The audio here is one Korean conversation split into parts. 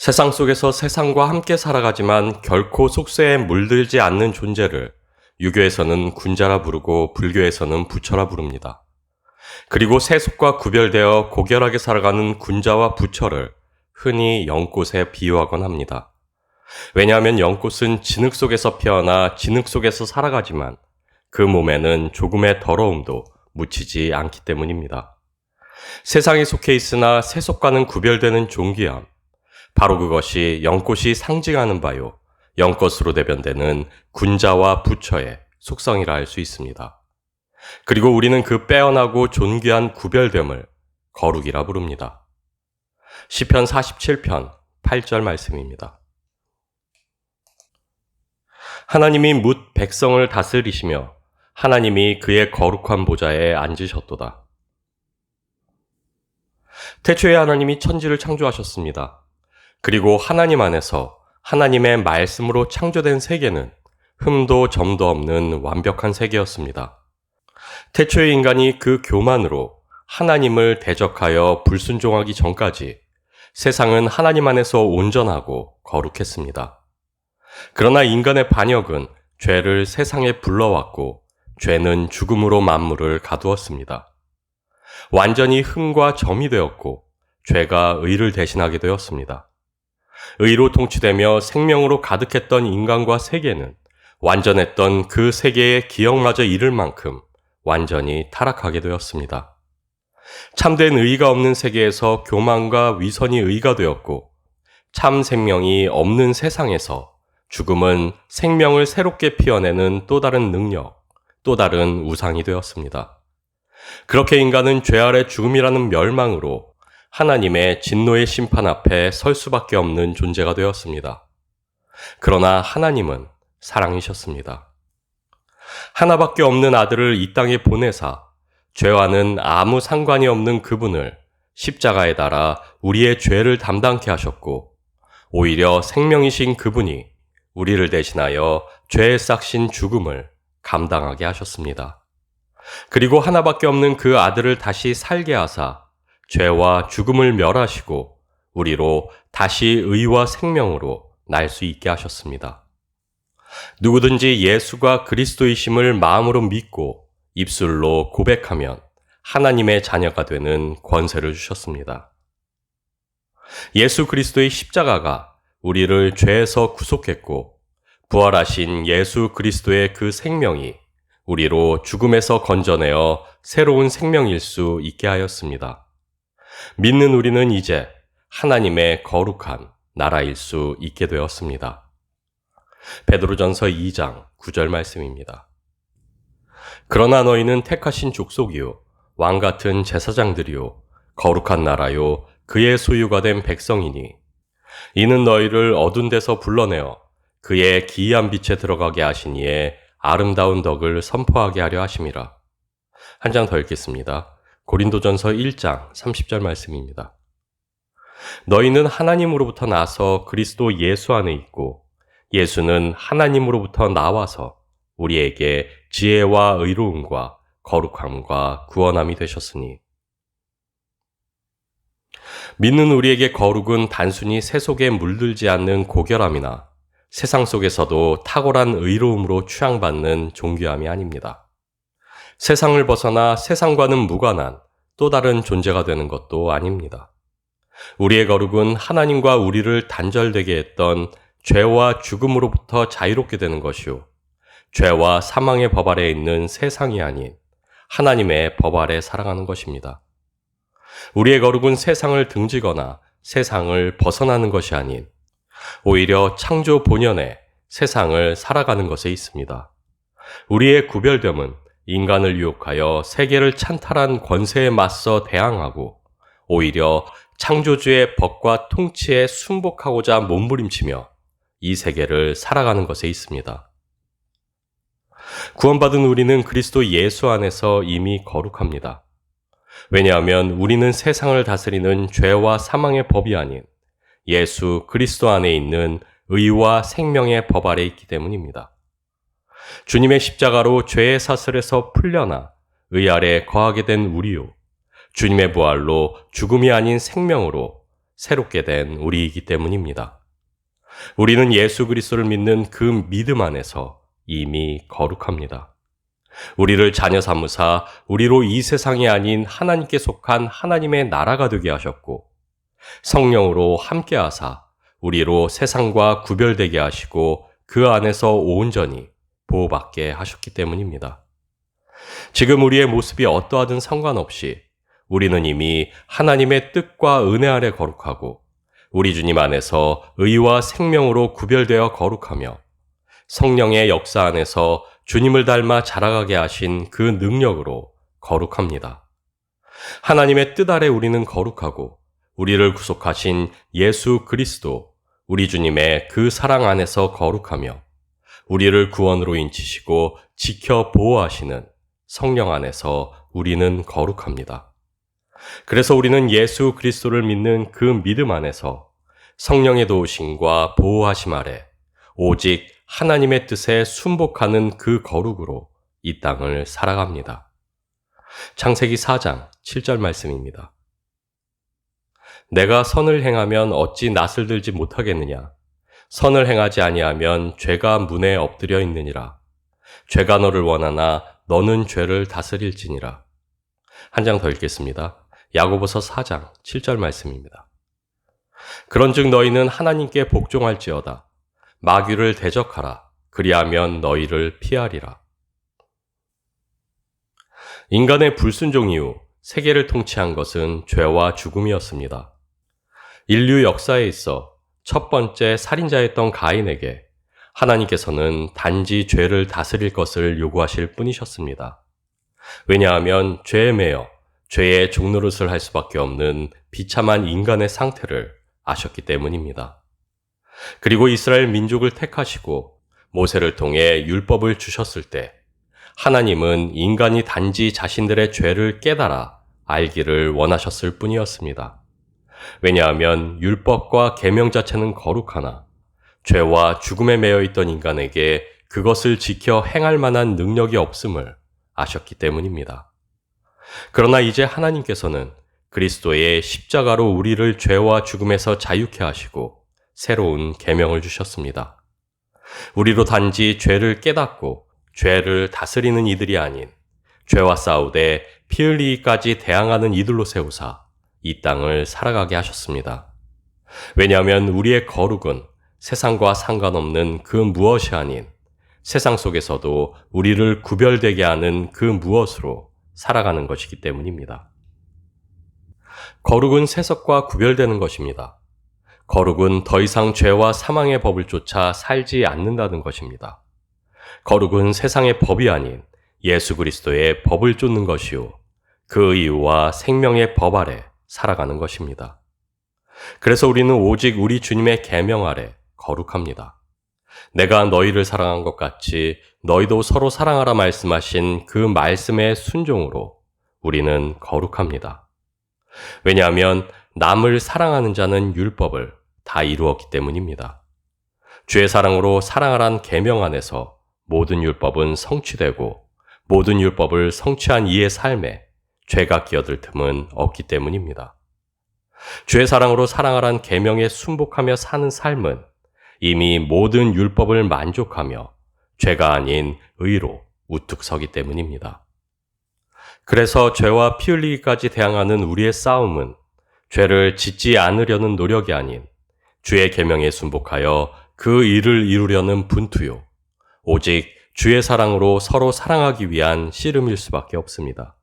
세상 속에서 세상과 함께 살아가지만 결코 속세에 물들지 않는 존재를 유교에서는 군자라 부르고 불교에서는 부처라 부릅니다. 그리고 세속과 구별되어 고결하게 살아가는 군자와 부처를 흔히 연꽃에 비유하곤 합니다. 왜냐하면 연꽃은 진흙 속에서 피어나 진흙 속에서 살아가지만 그 몸에는 조금의 더러움도 묻히지 않기 때문입니다. 세상에 속해 있으나 세속과는 구별되는 존귀함, 바로 그것이 연꽃이 상징하는 바요. 연꽃으로 대변되는 군자와 부처의 속성이라 할 수 있습니다. 그리고 우리는 그 빼어나고 존귀한 구별됨을 거룩이라 부릅니다. 시편 47편 8절 말씀입니다. 하나님이 묻 백성을 다스리시며 하나님이 그의 거룩한 보좌에 앉으셨도다. 태초에 하나님이 천지를 창조하셨습니다. 그리고 하나님 안에서 하나님의 말씀으로 창조된 세계는 흠도 점도 없는 완벽한 세계였습니다. 태초의 인간이 그 교만으로 하나님을 대적하여 불순종하기 전까지 세상은 하나님 안에서 온전하고 거룩했습니다. 그러나 인간의 반역은 죄를 세상에 불러왔고 죄는 죽음으로 만물을 가두었습니다. 완전히 흠과 점이 되었고 죄가 의를 대신하게 되었습니다. 의로 통치되며 생명으로 가득했던 인간과 세계는 완전했던 그 세계의 기억마저 잃을 만큼 완전히 타락하게 되었습니다. 참된 의가 없는 세계에서 교만과 위선이 의가 되었고 참 생명이 없는 세상에서 죽음은 생명을 새롭게 피워내는 또 다른 능력, 또 다른 우상이 되었습니다. 그렇게 인간은 죄 아래 죽음이라는 멸망으로 하나님의 진노의 심판 앞에 설 수밖에 없는 존재가 되었습니다. 그러나 하나님은 사랑이셨습니다. 하나밖에 없는 아들을 이 땅에 보내사 죄와는 아무 상관이 없는 그분을 십자가에 달아 우리의 죄를 담당케 하셨고 오히려 생명이신 그분이 우리를 대신하여 죄에 싹신 죽음을 감당하게 하셨습니다. 그리고 하나밖에 없는 그 아들을 다시 살게 하사 죄와 죽음을 멸하시고 우리로 다시 의와 생명으로 날 수 있게 하셨습니다. 누구든지 예수가 그리스도이심을 마음으로 믿고 입술로 고백하면 하나님의 자녀가 되는 권세를 주셨습니다. 예수 그리스도의 십자가가 우리를 죄에서 구속했고 부활하신 예수 그리스도의 그 생명이 우리로 죽음에서 건져내어 새로운 생명일 수 있게 하였습니다. 믿는 우리는 이제 하나님의 거룩한 나라일 수 있게 되었습니다. 베드로전서 2장 9절 말씀입니다. 그러나 너희는 택하신 족속이요 왕 같은 제사장들이요 거룩한 나라요 그의 소유가 된 백성이니 이는 너희를 어둔 데서 불러내어 그의 기이한 빛에 들어가게 하시니에 아름다운 덕을 선포하게 하려 하심이라. 한 장 더 읽겠습니다. 고린도전서 1장 30절 말씀입니다. 너희는 하나님으로부터 나서 그리스도 예수 안에 있고 예수는 하나님으로부터 나와서 우리에게 지혜와 의로움과 거룩함과 구원함이 되셨으니 믿는 우리에게 거룩은 단순히 세속에 물들지 않는 고결함이나 세상 속에서도 탁월한 의로움으로 추앙받는 존귀함이 아닙니다. 세상을 벗어나 세상과는 무관한 또 다른 존재가 되는 것도 아닙니다. 우리의 거룩은 하나님과 우리를 단절되게 했던 죄와 죽음으로부터 자유롭게 되는 것이요. 죄와 사망의 법 아래 있는 세상이 아닌 하나님의 법 아래 살아가는 것입니다. 우리의 거룩은 세상을 등지거나 세상을 벗어나는 것이 아닌 오히려 창조 본연의 세상을 살아가는 것에 있습니다. 우리의 구별됨은 인간을 유혹하여 세계를 찬탈한 권세에 맞서 대항하고 오히려 창조주의 법과 통치에 순복하고자 몸부림치며 이 세계를 살아가는 것에 있습니다. 구원받은 우리는 그리스도 예수 안에서 이미 거룩합니다. 왜냐하면 우리는 세상을 다스리는 죄와 사망의 법이 아닌 예수 그리스도 안에 있는 의와 생명의 법 아래 있기 때문입니다. 주님의 십자가로 죄의 사슬에서 풀려나 의 아래 거하게 된 우리요. 주님의 부활로 죽음이 아닌 생명으로 새롭게 된 우리이기 때문입니다. 우리는 예수 그리스도를 믿는 그 믿음 안에서 이미 거룩합니다. 우리를 자녀 삼으사 우리로 이 세상이 아닌 하나님께 속한 하나님의 나라가 되게 하셨고 성령으로 함께 하사 우리로 세상과 구별되게 하시고 그 안에서 온전히 보호받게 하셨기 때문입니다. 지금 우리의 모습이 어떠하든 상관없이 우리는 이미 하나님의 뜻과 은혜 아래 거룩하고 우리 주님 안에서 의와 생명으로 구별되어 거룩하며 성령의 역사 안에서 주님을 닮아 자라가게 하신 그 능력으로 거룩합니다. 하나님의 뜻 아래 우리는 거룩하고 우리를 구속하신 예수 그리스도, 우리 주님의 그 사랑 안에서 거룩하며 우리를 구원으로 인치시고 지켜 보호하시는 성령 안에서 우리는 거룩합니다. 그래서 우리는 예수 그리스도를 믿는 그 믿음 안에서 성령의 도우심과 보호하심 아래 오직 하나님의 뜻에 순복하는 그 거룩으로 이 땅을 살아갑니다. 창세기 4장 7절 말씀입니다. 내가 선을 행하면 어찌 낯을 들지 못하겠느냐? 선을 행하지 아니하면 죄가 문에 엎드려 있느니라. 죄가 너를 원하나 너는 죄를 다스릴지니라. 한 장 더 읽겠습니다. 야고보서 4장 7절 말씀입니다. 그런즉 너희는 하나님께 복종할지어다. 마귀를 대적하라. 그리하면 너희를 피하리라. 인간의 불순종 이후 세계를 통치한 것은 죄와 죽음이었습니다. 인류 역사에 있어 첫 번째 살인자였던 가인에게 하나님께서는 단지 죄를 다스릴 것을 요구하실 뿐이셨습니다. 왜냐하면 죄에 매여 죄의 종노릇을 할 수밖에 없는 비참한 인간의 상태를 아셨기 때문입니다. 그리고 이스라엘 민족을 택하시고 모세를 통해 율법을 주셨을 때 하나님은 인간이 단지 자신들의 죄를 깨달아 알기를 원하셨을 뿐이었습니다. 왜냐하면 율법과 계명 자체는 거룩하나 죄와 죽음에 매여 있던 인간에게 그것을 지켜 행할 만한 능력이 없음을 아셨기 때문입니다. 그러나 이제 하나님께서는 그리스도의 십자가로 우리를 죄와 죽음에서 자유케 하시고 새로운 계명을 주셨습니다. 우리로 단지 죄를 깨닫고 죄를 다스리는 이들이 아닌 죄와 싸우되 피 흘리기까지 대항하는 이들로 세우사 이 땅을 살아가게 하셨습니다. 왜냐하면 우리의 거룩은 세상과 상관없는 그 무엇이 아닌 세상 속에서도 우리를 구별되게 하는 그 무엇으로 살아가는 것이기 때문입니다. 거룩은 세속과 구별되는 것입니다. 거룩은 더 이상 죄와 사망의 법을 쫓아 살지 않는다는 것입니다. 거룩은 세상의 법이 아닌 예수 그리스도의 법을 쫓는 것이요. 그 이유와 생명의 법 아래 살아가는 것입니다. 그래서 우리는 오직 우리 주님의 계명 아래 거룩합니다. 내가 너희를 사랑한 것 같이 너희도 서로 사랑하라 말씀하신 그 말씀의 순종으로 우리는 거룩합니다. 왜냐하면 남을 사랑하는 자는 율법을 다 이루었기 때문입니다. 주의 사랑으로 사랑하란 계명 안에서 모든 율법은 성취되고 모든 율법을 성취한 이의 삶에 죄가 끼어들 틈은 없기 때문입니다. 죄의 사랑으로 사랑하란 계명에 순복하며 사는 삶은 이미 모든 율법을 만족하며 죄가 아닌 의로 우뚝 서기 때문입니다. 그래서 죄와 피 흘리기까지 대항하는 우리의 싸움은 죄를 짓지 않으려는 노력이 아닌 주의 계명에 순복하여 그 일을 이루려는 분투요. 오직 주의 사랑으로 서로 사랑하기 위한 씨름일 수밖에 없습니다.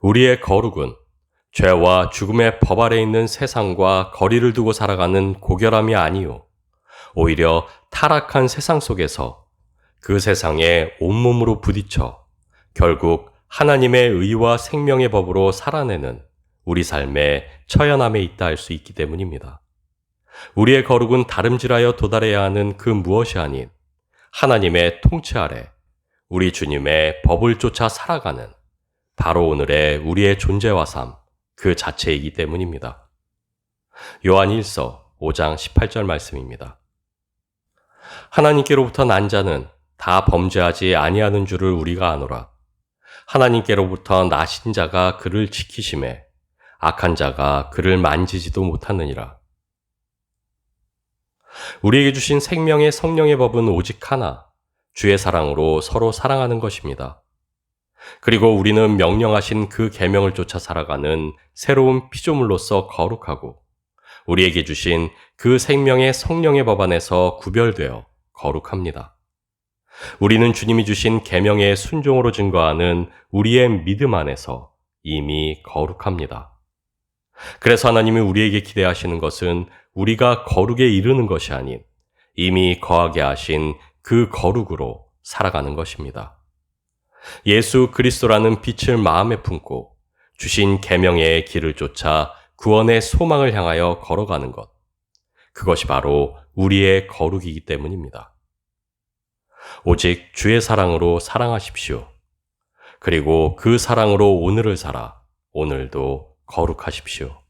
우리의 거룩은 죄와 죽음의 법 아래 있는 세상과 거리를 두고 살아가는 고결함이 아니요. 오히려 타락한 세상 속에서 그 세상에 온몸으로 부딪혀 결국 하나님의 의와 생명의 법으로 살아내는 우리 삶의 처연함에 있다 할 수 있기 때문입니다. 우리의 거룩은 다름질하여 도달해야 하는 그 무엇이 아닌 하나님의 통치 아래 우리 주님의 법을 쫓아 살아가는 바로 오늘의 우리의 존재와 삶, 그 자체이기 때문입니다. 요한 1서 5장 18절 말씀입니다. 하나님께로부터 난 자는 다 범죄하지 아니하는 줄을 우리가 아노라. 하나님께로부터 나신 자가 그를 지키심에 악한 자가 그를 만지지도 못하느니라. 우리에게 주신 생명의 성령의 법은 오직 하나, 주의 사랑으로 서로 사랑하는 것입니다. 그리고 우리는 명령하신 그 계명을 쫓아 살아가는 새로운 피조물로서 거룩하고 우리에게 주신 그 생명의 성령의 법 안에서 구별되어 거룩합니다. 우리는 주님이 주신 계명의 순종으로 증거하는 우리의 믿음 안에서 이미 거룩합니다. 그래서 하나님이 우리에게 기대하시는 것은 우리가 거룩에 이르는 것이 아닌 이미 거하게 하신 그 거룩으로 살아가는 것입니다. 예수 그리스도라는 빛을 마음에 품고 주신 계명의 길을 쫓아 구원의 소망을 향하여 걸어가는 것. 그것이 바로 우리의 거룩이기 때문입니다. 오직 주의 사랑으로 사랑하십시오. 그리고 그 사랑으로 오늘을 살아 오늘도 거룩하십시오.